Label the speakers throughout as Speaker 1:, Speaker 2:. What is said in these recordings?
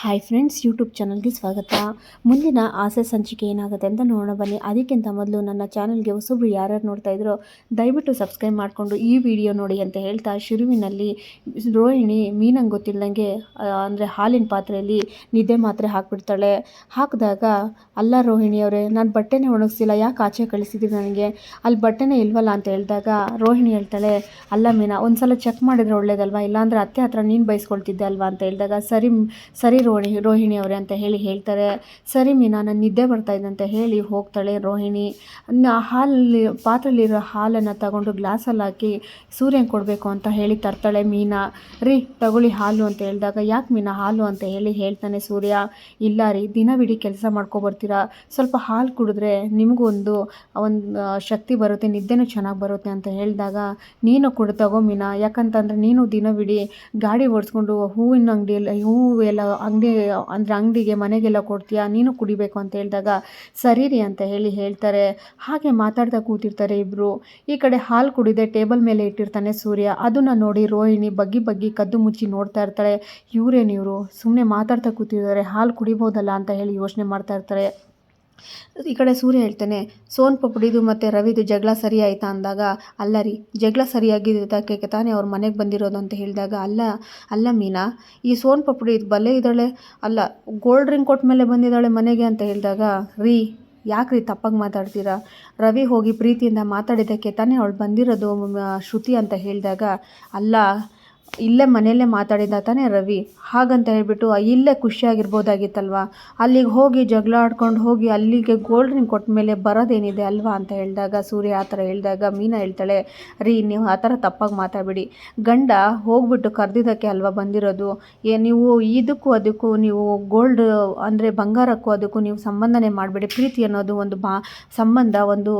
Speaker 1: Hi friends YouTube ಚಾನಲ್ಗೆ ಸ್ವಾಗತ. ಮುಂದಿನ ಆಸೆ ಸಂಚಿಕೆ ಏನಾಗುತ್ತೆ ಅಂತ ನೋಡೋಣ ಬನ್ನಿ. ಅದಕ್ಕಿಂತ ಮೊದಲು ನನ್ನ ಚಾನಲ್ಗೆ ಹೊಸಬ್ರು ಯಾರ್ಯಾರು ನೋಡ್ತಾ ಇದ್ರೋ, ದಯವಿಟ್ಟು ಸಬ್ಸ್ಕ್ರೈಬ್ ಮಾಡಿಕೊಂಡು ಈ ವಿಡಿಯೋ ನೋಡಿ ಅಂತ ಹೇಳ್ತಾ ಶುರುವಿನಲ್ಲಿ ರೋಹಿಣಿ ಮೀನಂಗೆ ಗೊತ್ತಿಲ್ಲದಂಗೆ ಅಂದರೆ ಹಾಲಿನ ಪಾತ್ರೆಯಲ್ಲಿ ನಿದ್ದೆ ಮಾತ್ರೆ ಹಾಕ್ಬಿಡ್ತಾಳೆ. ಹಾಕಿದಾಗ ಅಲ್ಲ ರೋಹಿಣಿಯವರೇ ನಾನು ಬಟ್ಟೆನೇ ಒಣಗಿಸಿಲ್ಲ, ಯಾಕೆ ಆಚೆ ಕಳಿಸಿದ್ದೀವಿ ನನಗೆ? ಅಲ್ಲಿ ಬಟ್ಟೆನೇ ಇಲ್ವಲ್ಲ ಅಂತ ಹೇಳಿದಾಗ ರೋಹಿಣಿ ಹೇಳ್ತಾಳೆ, ಅಲ್ಲ ಮೀನಾ, ಒಂದ್ಸಲ ಚೆಕ್ ಮಾಡಿದ್ರೆ ಒಳ್ಳೇದಲ್ವಾ? ಇಲ್ಲಾಂದರೆ ಅತ್ತೆ ಹತ್ರ ನೀನು ಬೈಸ್ಕೊಳ್ತಿದ್ದೆ ಅಲ್ವಾ? ಅಂತ ಹೇಳಿದಾಗ, ಸರಿ ಸರಿ ರೋಹಿಣಿ ರೋಹಿಣಿ ಅವರೇ ಅಂತ ಹೇಳಿ ಹೇಳ್ತಾರೆ. ಸರಿ ಮೀನಾ, ನಾನು ನಿದ್ದೆ ಬರ್ತಾ ಇದೆ ಅಂತ ಹೇಳಿ ಹೋಗ್ತಾಳೆ ರೋಹಿಣಿ. ಹಾಲಲ್ಲಿ, ಪಾತ್ರೆಯಲ್ಲಿರೋ ಹಾಲನ್ನು ತಗೊಂಡು ಗ್ಲಾಸಲ್ಲಿ ಹಾಕಿ ಸೂರ್ಯಂಗೆ ಕೊಡಬೇಕು ಅಂತ ಹೇಳಿ ತರ್ತಾಳೆ ಮೀನಾ. ರೀ, ತಗೊಳ್ಳಿ ಹಾಲು ಅಂತ ಹೇಳಿದಾಗ, ಯಾಕೆ ಮೀನಾ ಹಾಲು ಅಂತ ಹೇಳಿ ಹೇಳ್ತಾನೆ ಸೂರ್ಯ. ಇಲ್ಲ ರೀ ದಿನವಿಡೀ ಕೆಲಸ ಮಾಡ್ಕೊಬರ್ತೀರಾ ಸ್ವಲ್ಪ ಹಾಲು ಕುಡಿದ್ರೆ ನಿಮಗೂ ಒಂದು ಒಂದು ಶಕ್ತಿ ಬರುತ್ತೆ, ನಿದ್ದೆನೂ ಚೆನ್ನಾಗಿ ಬರುತ್ತೆ ಅಂತ ಹೇಳಿದಾಗ, ನೀನು ಕೂಡ, ತಗೋ ಮೀನಾ. ಯಾಕಂತಂದರೆ ನೀನು ದಿನವಿಡೀ ಗಾಡಿ ಓಡಿಸ್ಕೊಂಡು ಹೂವಿನ ಅಂಗಡಿಯಲ್ಲಿ ಹೂವು ಎಲ್ಲ ಅಂಗಡಿ, ಅಂದರೆ ಅಂಗಡಿಗೆ ಮನೆಗೆಲ್ಲ ಕೊಡ್ತೀಯಾ, ನೀನು ಕುಡಿಬೇಕು ಅಂತ ಹೇಳಿದಾಗ ಸರಿ ರೀ ಅಂತ ಹೇಳಿ ಹೇಳ್ತಾರೆ. ಹಾಗೆ ಮಾತಾಡ್ತಾ ಕೂತಿರ್ತಾರೆ ಇಬ್ಬರು ಈ ಕಡೆ ಹಾಲು ಕುಡಿದೆ, ಟೇಬಲ್ ಮೇಲೆ ಇಟ್ಟಿರ್ತಾನೆ ಸೂರ್ಯ. ಅದನ್ನು ನೋಡಿ ರೋಹಿಣಿ ಬಗ್ಗಿ ಬಗ್ಗಿ ಕದ್ದು ಮುಚ್ಚಿ ನೋಡ್ತಾ ಇರ್ತಾಳೆ. ಇವರೇನು ಇವರು? ಸುಮ್ಮನೆ ಮಾತಾಡ್ತಾ ಕೂತಿದ್ದಾರೆ, ಹಾಲು ಕುಡಿಬೋದಲ್ಲ ಅಂತ ಹೇಳಿ ಯೋಚನೆ ಮಾಡ್ತಾ ಇರ್ತಾರೆ. ಈ ಕಡೆ ಸೂರ್ಯ ಹೇಳ್ತಾನೆ ಸೋನ್ ಪಪ್ಪಡಿದು ಮತ್ತು ರವಿದು ಜಗಳ ಸರಿ ಆಯಿತಾ ಅಂದಾಗ, ಅಲ್ಲ ರೀ, ಜಗಳ ಸರಿಯಾಗಿದ್ದಕ್ಕೆ ತಾನೇ ಅವ್ರ ಮನೆಗೆ ಬಂದಿರೋದು ಅಂತ ಹೇಳಿದಾಗ, ಅಲ್ಲ ಅಲ್ಲ ಮೀನಾ, ಈ ಸೋನ್ ಪಪಡಿ ಇದು ಬಲ್ಲೆ ಇದ್ದಾಳೆ? ಅಲ್ಲ ಗೋಲ್ಡ್ ರಿಂಗ್ ಕೊಟ್ಟ ಮೇಲೆ ಬಂದಿದ್ದಾಳೆ ಮನೆಗೆ ಅಂತ ಹೇಳಿದಾಗ, ರೀ, ಯಾಕೆ ರೀ ತಪ್ಪಾಗಿ ಮಾತಾಡ್ತೀರಾ? ರವಿ ಹೋಗಿ ಪ್ರೀತಿಯಿಂದ ಮಾತಾಡಿದ್ದಕ್ಕೆ ತಾನೇ ಅವಳು ಬಂದಿರೋದು ಶ್ರುತಿ ಅಂತ ಹೇಳಿದಾಗ, ಅಲ್ಲ ಇಲ್ಲೇ ಮನೆಯಲ್ಲೇ ಮಾತಾಡಿದ ತಾನೇ ರವಿ, ಹಾಗಂತ ಹೇಳಿಬಿಟ್ಟು ಇಲ್ಲೇ ಖುಷಿಯಾಗಿರ್ಬೋದಾಗಿತ್ತಲ್ವಾ? ಅಲ್ಲಿಗೆ ಹೋಗಿ ಜಗಳ ಆಡ್ಕೊಂಡು ಹೋಗಿ ಅಲ್ಲಿಗೆ ಗೋಲ್ಡ್ ರಿಂಗ್ ಕೊಟ್ಟ ಮೇಲೆ ಬರೋದೇನಿದೆ ಅಲ್ವಾ? ಅಂತ ಹೇಳಿದಾಗ, ಸೂರ್ಯ ಆ ಥರ ಹೇಳಿದಾಗ ಮೀನಾ ಹೇಳ್ತಾಳೆ, ರೀ, ನೀವು ಆ ಥರ ತಪ್ಪಾಗಿ ಮಾತಾಡಬೇಡಿ. ಗಂಡ ಹೋಗ್ಬಿಟ್ಟು ಕರೆದಿದ್ದಕ್ಕೆ ಅಲ್ವಾ ಬಂದಿರೋದು? ಏ, ನೀವು ಇದಕ್ಕೂ ಅದಕ್ಕೂ, ನೀವು ಗೋಲ್ಡ್ ಅಂದರೆ ಬಂಗಾರಕ್ಕೂ ಅದಕ್ಕೂ ನೀವು ಸಂಬಂಧನೇ ಮಾಡಬೇಡಿ. ಪ್ರೀತಿ ಅನ್ನೋದು ಒಂದು ಬಾ, ಸಂಬಂಧ, ಒಂದು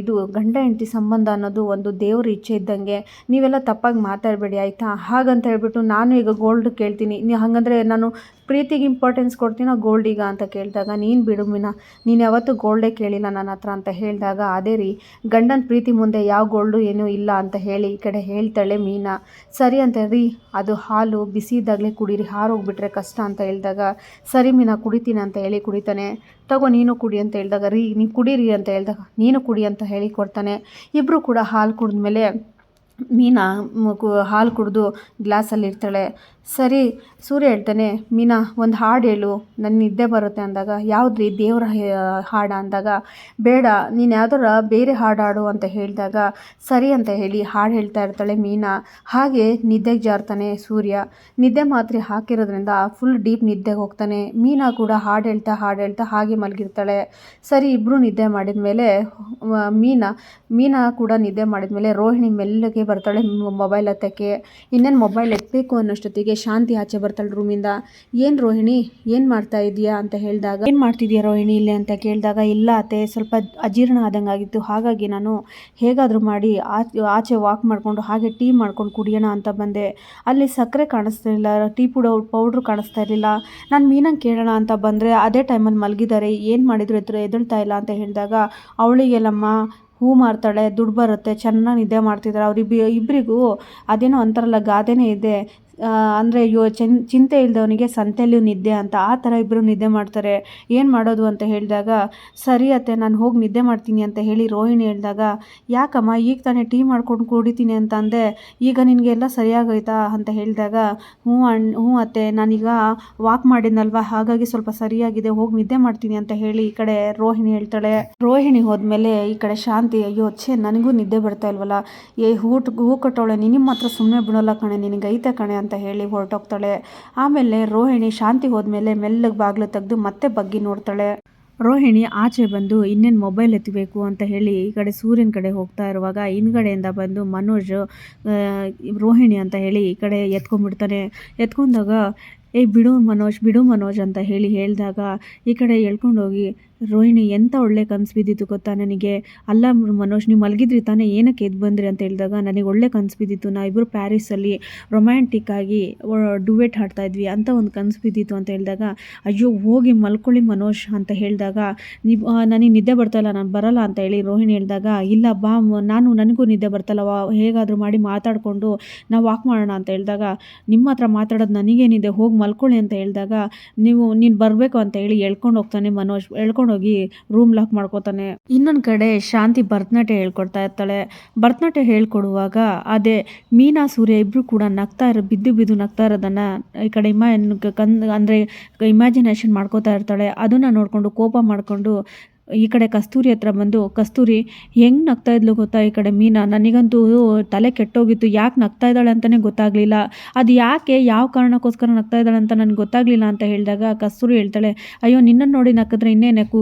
Speaker 1: ಇದು ಗಂಡ ಹೆಂಡತಿ ಸಂಬಂಧ ಅನ್ನೋದು ಒಂದು ದೇವ್ರ ಇಚ್ಛೆ ಇದ್ದಂಗೆ ನೀವೆಲ್ಲ ತಪ್ಪಾಗಿ ಮಾತಾಡಬೇಡಿ, ಆಯಿತಾ? ಹಾಗಂತ ಹೇಳ್ಬಿಟ್ಟು ನಾನು ಈಗ ಗೋಲ್ಡ್ ಕೇಳ್ತೀನಿ. ನೀ ಹಾಗಂದ್ರೆ ನಾನು ಪ್ರೀತಿಗೆ ಇಂಪಾರ್ಟೆನ್ಸ್ ಕೊಡ್ತೀನೋ ಗೋಲ್ಡಿಗ ಅಂತ ಕೇಳಿದಾಗ, ನೀನು ಬಿಡು ಮೀನಾ, ನೀನು ಯಾವತ್ತೂ ಗೋಲ್ಡೇ ಕೇಳಿಲ್ಲ ನನ್ನ ಹತ್ರ ಅಂತ ಹೇಳಿದಾಗ, ಅದೇ ರೀ, ಗಂಡನ ಪ್ರೀತಿ ಮುಂದೆ ಯಾವ ಗೋಲ್ಡು ಏನೂ ಇಲ್ಲ ಅಂತ ಹೇಳಿ ಈ ಕಡೆ ಹೇಳ್ತಾಳೆ ಮೀನಾ. ಸರಿ ಅಂತ ರೀ, ಅದು ಹಾಲು ಬಿಸಿ ಇದ್ದಾಗಲೇ ಕುಡೀರಿ, ಹಾರೋಗ್ಬಿಟ್ರೆ ಕಷ್ಟ ಅಂತ ಹೇಳಿದಾಗ, ಸರಿ ಮೀನಾ, ಕುಡಿತೀನಿ ಅಂತ ಹೇಳಿ ಕುಡಿತಾನೆ. ತಗೋ, ನೀನು ಕುಡಿ ಅಂತ ಹೇಳಿದಾಗ, ರೀ, ನೀವು ಕುಡೀರಿ ಅಂತ ಹೇಳಿದಾಗ, ನೀನು ಕುಡಿ ಅಂತ ಹೇಳಿ ಕೊಡ್ತಾನೆ. ಇಬ್ಬರು ಕೂಡ ಹಾಲು ಕುಡಿದ್ಮೇಲೆ ಮೀನಾ ಮ್- ಕು- ಹಾಲು ಕುಡಿದು ಗ್ಲಾಸಲ್ಲಿ ಇರ್ತಾಳೆ ಸರಿ, ಸೂರ್ಯ ಹೇಳ್ತಾನೆ, ಮೀನಾ, ಒಂದು ಹಾಡು ಹೇಳು. ನನ್ನ ನಿದ್ದೆ ಬರುತ್ತೆ ಅಂದಾಗ, ಯಾವುದ್ರಿ ದೇವರ ಹಾಡ ಅಂದಾಗ? ಬೇಡ, ನೀನು ಯಾವ್ದಾರ ಬೇರೆ ಹಾಡು ಹಾಡು ಅಂತ ಹೇಳಿದಾಗ, ಸರಿ ಅಂತ ಹೇಳಿ ಹಾಡು ಹೇಳ್ತಾ ಇರ್ತಾಳೆ ಮೀನಾ. ಹಾಗೆ ನಿದ್ದೆಗೆ ಜಾರ್ತಾನೆ ಸೂರ್ಯ. ನಿದ್ದೆ ಮಾತ್ರೆ ಹಾಕಿರೋದ್ರಿಂದ ಫುಲ್ ಡೀಪ್ ನಿದ್ದೆಗೆ ಹೋಗ್ತಾನೆ. ಮೀನಾ ಕೂಡ ಹಾಡು ಹೇಳ್ತಾ ಹಾಡು ಹೇಳ್ತಾ ಹಾಗೆ ಮಲಗಿರ್ತಾಳೆ. ಸರಿ ಇಬ್ಬರು ನಿದ್ದೆ ಮಾಡಿದ ಮೇಲೆ ಮೀನಾ ಮೀನಾ ಕೂಡ ನಿದ್ದೆ ಮಾಡಿದ ಮೇಲೆ ರೋಹಿಣಿ ಮೆಲ್ಲಗೆ ಬರ್ತಾಳೆ ಮೊಬೈಲ್ ಹತ್ತಕ್ಕೆ. ಇನ್ನೇನು ಮೊಬೈಲ್ ಎತ್ತಬೇಕು ಅನ್ನೋಷ್ಟೊತ್ತಿಗೆ ಶಾಂತಿ ಆಚೆ ಬರ್ತಾಳೆ ರೂಮಿಂದ. ಏನು ರೋಹಿಣಿ, ಏನು ಮಾಡ್ತಾ ಇದೀಯಾ? ಅಂತ ಹೇಳಿದಾಗ, ಏನು ಮಾಡ್ತಿದ್ಯಾ ರೋಹಿಣಿ ಇಲ್ಲಿ? ಅಂತ ಕೇಳಿದಾಗ, ಇಲ್ಲ ಅತ್ತೆ, ಸ್ವಲ್ಪ ಅಜೀರ್ಣ ಆದಂಗೆ ಆಗಿತ್ತು ಹಾಗಾಗಿ ನಾನು ಹೇಗಾದರೂ ಮಾಡಿ, ಆಚೆ ವಾಕ್ ಮಾಡಿಕೊಂಡು, ಹಾಗೆ ಟೀ ಮಾಡ್ಕೊಂಡು ಕುಡಿಯೋಣ ಅಂತ ಬಂದೆ. ಅಲ್ಲಿ ಸಕ್ಕರೆ ಕಾಣಿಸ್ತಾ ಇರಲಿಲ್ಲ, ಟೀ ಪುಡ, ಪೌಡ್ರು ಕಾಣಿಸ್ತಾ ಇರಲಿಲ್ಲ. ನಾನು ಮೀನಂಗೆ ಕೇಳೋಣ ಅಂತ ಬಂದರೆ, ಅದೇ ಟೈಮಲ್ಲಿ ಮಲಗಿದ್ದಾರೆ. ಏನು ಮಾಡಿದ್ರು ಎದುರು ಎದುಳ್ತಾ ಇಲ್ಲ ಅಂತ ಹೇಳಿದಾಗ, ಅವಳಿಗೆಲ್ಲಮ್ಮ, ಹೂ ಮಾರ್ತಾಳೆ, ದುಡ್ಡು ಬರುತ್ತೆ, ಚೆನ್ನಾಗಿ ನಿದ್ದೆ ಮಾಡ್ತಿದ್ದಾರೆ ಅವ್ರಿಬ್ಬ ಇಬ್ಬರಿಗೂ ಅದೇನೋ ಅಂತಾರಲ್ಲ ಗಾದೆನೇ ಇದೆ. ಅಂದರೆ ಯೋ ಚಿನ್, ಚಿಂತೆ ಇಲ್ಲದವನಿಗೆ ಸಂತೆಯಲ್ಲೂ ನಿದ್ದೆ ಅಂತ ಆ ಥರ ಇಬ್ಬರು ನಿದ್ದೆ ಮಾಡ್ತಾರೆ. ಏನು ಮಾಡೋದು ಅಂತ ಹೇಳಿದಾಗ, ಸರಿ ಅತ್ತೆ, ನಾನು ಹೋಗಿ ನಿದ್ದೆ ಮಾಡ್ತೀನಿ ಅಂತ ಹೇಳಿ ರೋಹಿಣಿ ಹೇಳಿದಾಗ, ಯಾಕಮ್ಮ, ಈಗ ತಾನೇ ಟೀ ಮಾಡ್ಕೊಂಡು ಕುಡಿತೀನಿ ಅಂತ ಅಂದೆ. ಈಗ ನಿನಗೆಲ್ಲ ಸರಿಯಾಗೋಯ್ತಾ? ಅಂತ ಹೇಳಿದಾಗ, ಹ್ಞೂ ಅಣ್ಣ ಹ್ಞೂ ಅತ್ತೆ, ನಾನೀಗ ವಾಕ್ ಮಾಡಿದ್ನಲ್ವ, ಹಾಗಾಗಿ ಸ್ವಲ್ಪ ಸರಿಯಾಗಿದೆ, ಹೋಗಿ ನಿದ್ದೆ ಮಾಡ್ತೀನಿ ಅಂತ ಹೇಳಿ ಈ ಕಡೆ ರೋಹಿಣಿ ಹೇಳ್ತಾಳೆ. ರೋಹಿಣಿ ಹೋದ್ಮೇಲೆ ಈ ಕಡೆ ಶಾಂತಿ, ಅಯ್ಯೋ, ಛೇ, ನನಗೂ ನಿದ್ದೆ ಬರ್ತಾ ಇಲ್ವಲ್ಲ? ಏ ಹೂಟ್ ಹೂ ಕಟ್ಟೋಳೆ ನಿನ್ನ ಮಾತ್ರ ಸುಮ್ಮನೆ ಬಿಡೋಲ್ಲ ಕಣೆ ನಿನಗೆ ಐತೆ ಕಣೆ ಅಂತ ಹೇಳಿ ಹೊರಟೋಗ್ತಾಳೆ. ಆಮೇಲೆ ರೋಹಿಣಿ ಶಾಂತಿ ಹೋದ್ಮೇಲೆ ಮೆಲ್ಲಗೆ ಬಾಗಿಲು ತೆಗೆದು ಮತ್ತೆ ಬಗ್ಗಿ ನೋಡ್ತಾಳೆ. ರೋಹಿಣಿ ಆಚೆ ಬಂದು, ಇನ್ನೇನು ಮೊಬೈಲ್ ಎತ್ತಬೇಕು? ಅಂತ ಹೇಳಿ ಈ ಕಡೆ ಸೂರ್ಯನ ಕಡೆ ಹೋಗ್ತಾ ಇರುವಾಗ ಹಿಂದ್ಗಡೆಯಿಂದ ಬಂದು ಮನೋಜ್ ರೋಹಿಣಿ ಅಂತ ಹೇಳಿ ಈ ಕಡೆ ಎತ್ಕೊಂಡ್ಬಿಡ್ತಾನೆ. ಎತ್ಕೊಂಡಾಗ, ಏಯ್, ಬಿಡು ಮನೋಜ್ ಬಿಡು ಮನೋಜ್ ಅಂತ ಹೇಳಿ ಹೇಳಿದಾಗ ಈ ಕಡೆ ಎಳ್ಕೊಂಡೋಗಿ ರೋಹಿಣಿ ಎಂಥ ಒಳ್ಳೆ ಕನಸು ಬಿದ್ದಿತ್ತು ಗೊತ್ತಾ? ನನಗೆ ಅಲ್ಲ ಮನೋಜ್, ನೀವು ಮಲಗಿದ್ರಿ ತಾನೇ? ಏನಕ್ಕೆ ಎದ್ದು ಬಂದ್ರಿ ಅಂತ ಹೇಳಿದಾಗ ನನಗೆ ಒಳ್ಳೆ ಕನಸು ಬಿದ್ದಿತ್ತು. ನಾವಿಬ್ಬರು ಪ್ಯಾರಿಸಲ್ಲಿ ರೊಮ್ಯಾಂಟಿಕ್ ಆಗಿ ಡುವೆಟ್ ಹಾಡ್ತಾ ಇದ್ವಿ. ಅಂತ ಒಂದು ಕನಸು ಬಿದ್ದಿತ್ತು ಅಂತ ಹೇಳಿದಾಗ, ಅಯ್ಯೋ, ಹೋಗಿ ಮಲ್ಕೊಳ್ಳಿ ಮನೋಜ್ ಅಂತ ಹೇಳಿದಾಗ, ನೀವು ನನಗೆ ನಿದ್ದೆ ಬರ್ತಲ್ಲ ನಾನು ಬರಲ್ಲ ಅಂತ ಹೇಳಿ ರೋಹಿಣಿ ಹೇಳಿದಾಗ, ಇಲ್ಲ ಬಾ ನಾನು, ನನಗೂ ನಿದ್ದೆ ಬರ್ತಲ್ಲ, ವಾ, ಹೇಗಾದರೂ ಮಾಡಿ ಮಾತಾಡಿಕೊಂಡು ನಾವು ವಾಕ್ ಮಾಡೋಣ ಅಂತ ಹೇಳಿದಾಗ, ನಿಮ್ಮ ಹತ್ರ ಮಾತಾಡೋದು ನನಗೇನಿದೆ, ಹೋಗಿ ಮಲ್ಕೊಳ್ಳಿ ಅಂತ ಹೇಳಿದಾಗ, ನೀವು, ನೀನು ಬರಬೇಕು ಅಂತ ಹೇಳಿ ಎಳ್ಕೊಂಡು ಹೋಗ್ತಾನೆ ಮನೋಜ್. ಎಳ್ಕೊಂಡು ಹೋಗಿ ರೂಮ್ ಲಾಕ್ ಮಾಡ್ಕೋತಾನೆ. ಇನ್ನೊಂದು ಕಡೆ ಶಾಂತಿ ಭರತನಾಟ್ಯ ಹೇಳ್ಕೊಡ್ತಾ ಇರ್ತಾಳೆ. ಭರತನಾಟ್ಯ ಹೇಳ್ಕೊಡುವಾಗ ಅದೇ ಮೀನಾ, ಸೂರ್ಯ ಇಬ್ಬರು ಕೂಡ ನಗ್ತಾ ಇರೋ, ಬಿದ್ದು ಬಿದ್ದು ನಗ್ತಾ ಇರೋದನ್ನ ಈ ಕಡೆ ಇಮಾ ಕನ್ ಅಂದರೆ ಇಮ್ಯಾಜಿನೇಷನ್ ಮಾಡ್ಕೋತಾ ಇರ್ತಾಳೆ. ಅದನ್ನು ನೋಡಿಕೊಂಡು ಕೋಪ ಮಾಡಿಕೊಂಡು ಈ ಕಡೆ ಕಸ್ತೂರಿ ಹತ್ರ ಬಂದು, ಕಸ್ತೂರಿ, ಹೆಂಗೆ ನಗ್ತಾ ಇದ್ಲು ಗೊತ್ತಾ ಈ ಕಡೆ ಮೀನಾ? ನನಗಂತೂ ತಲೆ ಕೆಟ್ಟೋಗಿತ್ತು. ಯಾಕೆ ನಗ್ತಾ ಇದ್ದಾಳೆ ಅಂತಲೇ ಗೊತ್ತಾಗಲಿಲ್ಲ. ಅದು ಯಾಕೆ, ಯಾವ ಕಾರಣಕ್ಕೋಸ್ಕರ ನಗ್ತಾ ಇದ್ದಾಳೆ ಅಂತ ನನಗೆ ಗೊತ್ತಾಗಲಿಲ್ಲ ಅಂತ ಹೇಳಿದಾಗ ಕಸ್ತೂರಿ ಹೇಳ್ತಾಳೆ, ಅಯ್ಯೋ ನಿನ್ನನ್ನು ನೋಡಿ ನಕ್ಕಿದ್ರೆ ಇನ್ನೇನೆ ನಕ್ಕು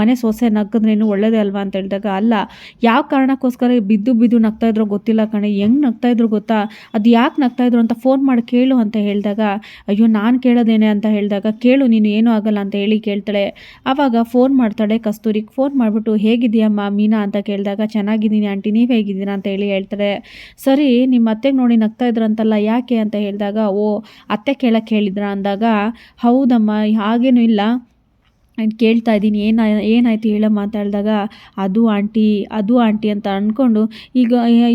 Speaker 1: ಮನೆ ಸೊಸೆ ನಗ್ಗಿದ್ರೆ ಇನ್ನೂ ಒಳ್ಳೇದೇ ಅಲ್ವಾ? ಅಂತ ಹೇಳಿದಾಗ, ಅಲ್ಲ, ಯಾವ ಕಾರಣಕ್ಕೋಸ್ಕರ ಬಿದ್ದು ಬಿದ್ದು ನಗ್ತಾ ಇದ್ರೋ ಗೊತ್ತಿಲ್ಲ ಕಣೆ. ಹೆಂಗೆ ನಗ್ತಾ ಇದ್ರು ಗೊತ್ತಾ? ಅದು ಯಾಕೆ ನಗ್ತಾ ಇದ್ರು ಅಂತ ಫೋನ್ ಮಾಡಿ ಕೇಳು ಅಂತ ಹೇಳಿದಾಗ, ಅಯ್ಯೋ, ನಾನು ಕೇಳೋದೇನೆ ಅಂತ ಹೇಳಿದಾಗ, ಕೇಳು, ನೀನು ಏನೂ ಆಗಲ್ಲ ಅಂತ ಹೇಳಿ ಕೇಳ್ತಾಳೆ. ಆವಾಗ ಫೋನ್ ಮಾಡ್ತಾಳೆ ಕಸ್ತೂರಿಗೆ ಫೋನ್ ಮಾಡಿಬಿಟ್ಟು ಹೇಗಿದೆಯಮ್ಮ ಮೀನಾ ಅಂತ ಕೇಳಿದಾಗ, ಚೆನ್ನಾಗಿದ್ದೀನಿ ಆಂಟಿ, ನೀವು ಹೇಗಿದ್ದೀರಾ? ಅಂತ ಹೇಳಿ ಹೇಳ್ತಾರೆ. ಸರಿ ನಿಮ್ಮ ಅತ್ತೆಗೆ ನೋಡಿ ನಗ್ತಾ ಇದ್ರಂತಲ್ಲ, ಯಾಕೆ? ಅಂತ ಹೇಳಿದಾಗ, ಓ, ಅತ್ತೆ ಕೇಳಕ್ಕೆ ಹೇಳಿದ್ರ? ಅಂದಾಗ, ಹೌದಮ್ಮ, ಹಾಗೇನೂ ಇಲ್ಲ. ನಾನು ಕೇಳ್ತಾ ಇದ್ದೀನಿ, ಏನು ಏನಾಯ್ತು ಹೇಳಮ್ಮ ಅಂತ ಹೇಳಿದಾಗ ಅದು ಆಂಟಿ ಅದು ಆಂಟಿ ಅಂತ ಅಂದ್ಕೊಂಡು ಈಗ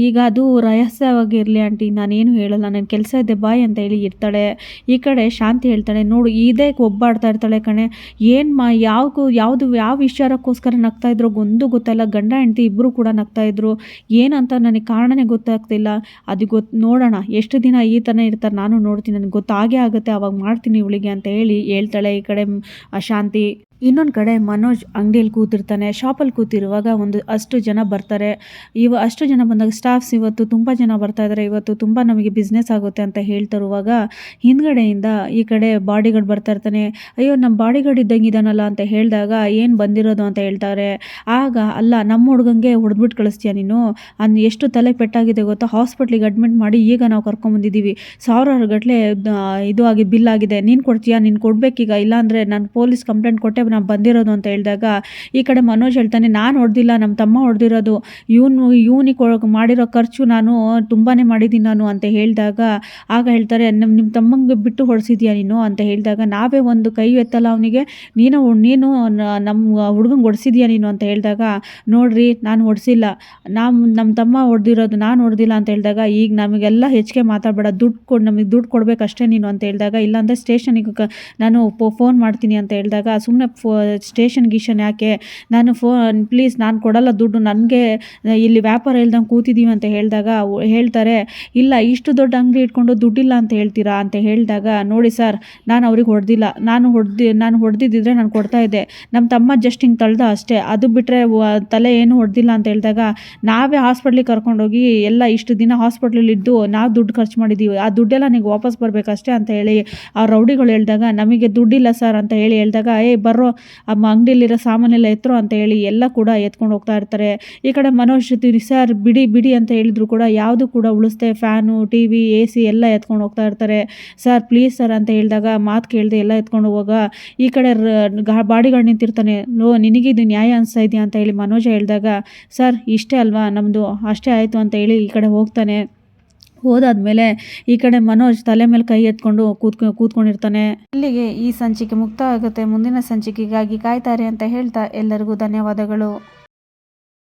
Speaker 1: ಈಗ ಅದು ರಹಸ್ಯವಾಗಿರಲಿ ಆಂಟಿ, ನಾನೇನು ಹೇಳಲ್ಲ ನನ್ನ ಕೆಲಸ ಇದೆ, ಬಾಯ್ ಅಂತ ಹೇಳಿ ಇರ್ತಾಳೆ. ಈ ಕಡೆ ಶಾಂತಿ ಹೇಳ್ತಾಳೆ, ನೋಡು, ಇದೇ ಒಬ್ಬಾಡ್ತಾ ಇರ್ತಾಳೆ ಕಣೆ. ಏನು ಮಾ ಯಾವಕ್ಕೂ ಯಾವುದು, ಯಾವ ವಿಚಾರಕ್ಕೋಸ್ಕರ ನಗ್ತಾ ಇದ್ರು ಒಂದು ಗೊತ್ತಲ್ಲ, ಗಂಡ, ಹೆಂಡತಿ ಇಬ್ಬರು ಕೂಡ ನಗ್ತಾ ಇದ್ರು. ಏನಂತ ನನಗೆ ಕಾರಣನೇ ಗೊತ್ತಾಗ್ತಿಲ್ಲ. ಅದು ಗೊತ್ತು ನೋಡೋಣ, ಎಷ್ಟು ದಿನ ಈ ಥರ ಇರ್ತಾರೆ, ನಾನು ನೋಡ್ತೀನಿ, ನನಗೆ ಗೊತ್ತಾಗೇ ಆಗುತ್ತೆ, ಅವಾಗ ಮಾಡ್ತೀನಿ ಇವಳಿಗೆ ಅಂತ ಹೇಳಿ ಹೇಳ್ತಾಳೆ ಈ ಕಡೆ ಶಾಂತಿ. ಇನ್ನೊಂದು ಕಡೆ ಮನೋಜ್ ಅಂಗಡಿಯಲ್ಲಿ ಕೂತಿರ್ತಾನೆ. ಶಾಪಲ್ಲಿ ಕೂತಿರುವಾಗ ಒಂದು ಅಷ್ಟು ಜನ ಬರ್ತಾರೆ. ಇವ ಅಷ್ಟು ಜನ ಬಂದಾಗ ಸ್ಟಾಫ್ಸ್ ಇವತ್ತು ತುಂಬ ಜನ ಬರ್ತಾ ಇದ್ದಾರೆ ಇವತ್ತು ತುಂಬ ನಮಗೆ ಬಿಸ್ನೆಸ್ ಆಗುತ್ತೆ ಅಂತ ಹೇಳ್ತಿರುವಾಗ ಹಿಂದ್ಗಡೆಯಿಂದ ಈ ಕಡೆ ಬಾಡಿಗಾರ್ಡ್ ಬರ್ತಾ ಇರ್ತಾನೆ. ಅಯ್ಯೋ ನಮ್ಮ ಬಾಡಿಗಾರ್ಡ್ ಇದ್ದಂಗೆ ಇದ್ದಾನಲ್ಲ ಅಂತ ಹೇಳಿದಾಗ ಏನು ಬಂದಿರೋದು ಅಂತ ಹೇಳ್ತಾರೆ. ಆಗ, ಅಲ್ಲ ನಮ್ಮ ಹುಡುಗಂಗೆ ಹೊಡೆದ್ಬಿಟ್ಟು ಕಳಿಸ್ತೀಯ ನೀನು? ಅನ್ ಎಷ್ಟು ತಲೆ ಪೆಟ್ಟಾಗಿದೆ ಗೊತ್ತಾ? ಹಾಸ್ಪಿಟ್ಲಿಗೆ ಅಡ್ಮಿಟ್ ಮಾಡಿ ಈಗ ನಾವು ಕರ್ಕೊಂಬಂದಿದ್ದೀವಿ ಸಾವಿರಾರು ಗಟ್ಟಲೆ ಇದು ಆಗಿ ಬಿಲ್ ಆಗಿದೆ. ನೀನು ಕೊಡ್ತೀಯಾ? ನೀನು ಕೊಡಬೇಕೀಗ? ಇಲ್ಲಾಂದರೆ ನಾನು ಪೊಲೀಸ್ ಕಂಪ್ಲೇಂಟ್ ಕೊಟ್ಟೆ ನಾನು ಬಂದಿರೋದು ಅಂತ ಹೇಳಿದಾಗ, ಈ ಕಡೆ ಮನೋಜ್ ಹೇಳ್ತಾನೆ, ನಾನು ಹೊಡೆದಿಲ್ಲ ನಮ್ಮ ತಮ್ಮ ಹೊಡೆದಿರೋದು, ಇವನು, ಇವನಿಗೆ ಮಾಡಿರೋ ಖರ್ಚು ನಾನು ತುಂಬಾ ಮಾಡಿದ್ದೀನಿ ನಾನು ಅಂತ ಹೇಳಿದಾಗ, ಆಗ ಹೇಳ್ತಾರೆ ನಮ್ಮ ನಿಮ್ಮ ತಮ್ಮಂಗೆ ಬಿಟ್ಟು ಹೊಡೆಸಿದ್ಯಾ ನೀನು? ಅಂತ ಹೇಳಿದಾಗ, ನಾವೇ ಒಂದು ಕೈ ಎತ್ತಲ್ಲ ಅವನಿಗೆ, ನೀನು ನೀನು ನಮ್ಮ ಹುಡುಗಂಗೆ ಹೊಡೆಸಿದ್ಯಾ ನೀನು? ಅಂತ ಹೇಳಿದಾಗ, ನೋಡ್ರಿ, ನಾನು ಹೊಡೆಸಿಲ್ಲ ನಮ್ಮ ನಮ್ಮ ತಮ್ಮ ಹೊಡೆದಿರೋದು, ನಾನು ಹೊಡೆದಿಲ್ಲ ಅಂತ ಹೇಳಿದಾಗ, ಈಗ ನಮಗೆಲ್ಲ ಹೆಚ್ಚಿಗೆ ಮಾತಾಡಬೇಡ, ದುಡ್ಡು ಕೊಡು, ನಮಗೆ ದುಡ್ಡು ಕೊಡಬೇಕಷ್ಟೇ ನೀನು? ಅಂತ ಹೇಳಿದಾಗ, ಇಲ್ಲಾಂದರೆ ಸ್ಟೇಷನಿಗೆ ಕ, ನಾನು ಫೋನ್ ಮಾಡ್ತೀನಿ ಅಂತ ಹೇಳಿದಾಗ ಸುಮ್ಮನೆ ಫೋ ಸ್ಟೇಷನ್ ಗೀಷನ್ ಯಾಕೆ? ನಾನು ಫೋನ್ ಪ್ಲೀಸ್ ನಾನು ಕೊಡಲ್ಲ ದುಡ್ಡು, ನನಗೆ ಇಲ್ಲಿ ವ್ಯಾಪಾರ ಇಲ್ದಂಗೆ ಕೂತಿದ್ದೀವಿ ಅಂತ ಹೇಳಿದಾಗ ಹೇಳ್ತಾರೆ, ಇಲ್ಲ ಇಷ್ಟು ದೊಡ್ಡ ಅಂಗಡಿ ಇಟ್ಕೊಂಡು ದುಡ್ಡಿಲ್ಲ ಅಂತ ಹೇಳ್ತೀರಾ ಅಂತ ಹೇಳಿದಾಗ, ನೋಡಿ ಸರ್, ನಾನು ಅವ್ರಿಗೆ ಹೊಡೆದಿಲ್ಲ, ನಾನು ಹೊಡೆದಿ, ನಾನು ಹೊಡೆದಿದ್ದಿದ್ರೆ ನಾನು ಕೊಡ್ತಾ ಇದ್ದೆ ನಮ್ಮ ತಮ್ಮ ಜಸ್ಟ್ ಹಿಂಗೆ ತಳ್ದ ಅಷ್ಟೇ, ಅದು ಬಿಟ್ಟರೆ ತಲೆ ಏನು ಹೊಡೆದಿಲ್ಲ ಅಂತ ಹೇಳಿದಾಗ, ನಾವೇ ಹಾಸ್ಪಿಟ್ಲಿಗೆ ಕರ್ಕೊಂಡೋಗಿ ಎಲ್ಲ ಇಷ್ಟು ದಿನ ಹಾಸ್ಪಿಟ್ಲಲ್ಲಿದ್ದು ನಾವು ದುಡ್ಡು ಖರ್ಚು ಮಾಡಿದ್ದೀವಿ ಆ ದುಡ್ಡೆಲ್ಲ ನೀವು ವಾಪಸ್ ಬರಬೇಕಷ್ಟೇ ಅಂತ ಹೇಳಿ, ಆ ರೌಡಿಗಳು ಹೇಳಿದಾಗ, ನಮಗೆ ದುಡ್ಡಿಲ್ಲ ಸರ್ ಅಂತ ಹೇಳಿ ಹೇಳಿದಾಗ, ಏ ಬರ್ರೋ ಅಮ್ಮ ಅಂಗಡಿಯಲ್ಲಿರೋ ಸಾಮಾನೆಲ್ಲ ಎತ್ತರೋ ಅಂತ ಹೇಳಿ ಎಲ್ಲ ಕೂಡ ಎತ್ಕೊಂಡು ಹೋಗ್ತಾ ಇರ್ತಾರೆ. ಈ ಕಡೆ ಮನೋಜ್ ಸರ್, ಬಿಡಿ ಬಿಡಿ ಅಂತ ಹೇಳಿದ್ರು ಕೂಡ ಯಾವುದು ಕೂಡ ಉಳಿಸ್ದೆ, fan, T V, A C ಎಲ್ಲ ಎತ್ಕೊಂಡು ಹೋಗ್ತಾ ಇರ್ತಾರೆ. ಸರ್, ಪ್ಲೀಸ್ ಸರ್ ಅಂತ ಹೇಳಿದಾಗ ಮಾತು ಕೇಳದೆ ಎಲ್ಲ ಎತ್ಕೊಂಡು ಹೋಗುವಾಗ ಈ ಕಡೆ ಬಾಡಿಗಳು ನಿಂತಿರ್ತಾನೆ. ಲೋ ನಿನಗೆ ಇದು ನ್ಯಾಯ ಅನಿಸ್ತಾ ಇದೆಯಾ? ಅಂತ ಹೇಳಿ ಮನೋಜ ಹೇಳಿದಾಗ, ಸರ್, ಇಷ್ಟೇ ಅಲ್ವಾ? ನಮ್ಮದು ಅಷ್ಟೇ ಆಯಿತು ಅಂತ ಹೇಳಿ ಈ ಕಡೆ ಹೋಗ್ತಾನೆ. ಹೋದಾದ್ಮೇಲೆ ಈ ಕಡೆ ಮನೋಜ್ ತಲೆ ಮೇಲೆ ಕೈ ಎತ್ಕೊಂಡು ಕೂತ್ಕೊ ಕೂತ್ಕೊಂಡಿರ್ತಾನೆ. ಇಲ್ಲಿಗೆ ಈ ಸಂಚಿಕೆ ಮುಕ್ತ ಆಗುತ್ತೆ. ಮುಂದಿನ ಸಂಚಿಕೆಗಾಗಿ ಕಾಯ್ತಾರೆ ಅಂತ ಹೇಳ್ತಾ ಎಲ್ಲರಿಗೂ ಧನ್ಯವಾದಗಳು.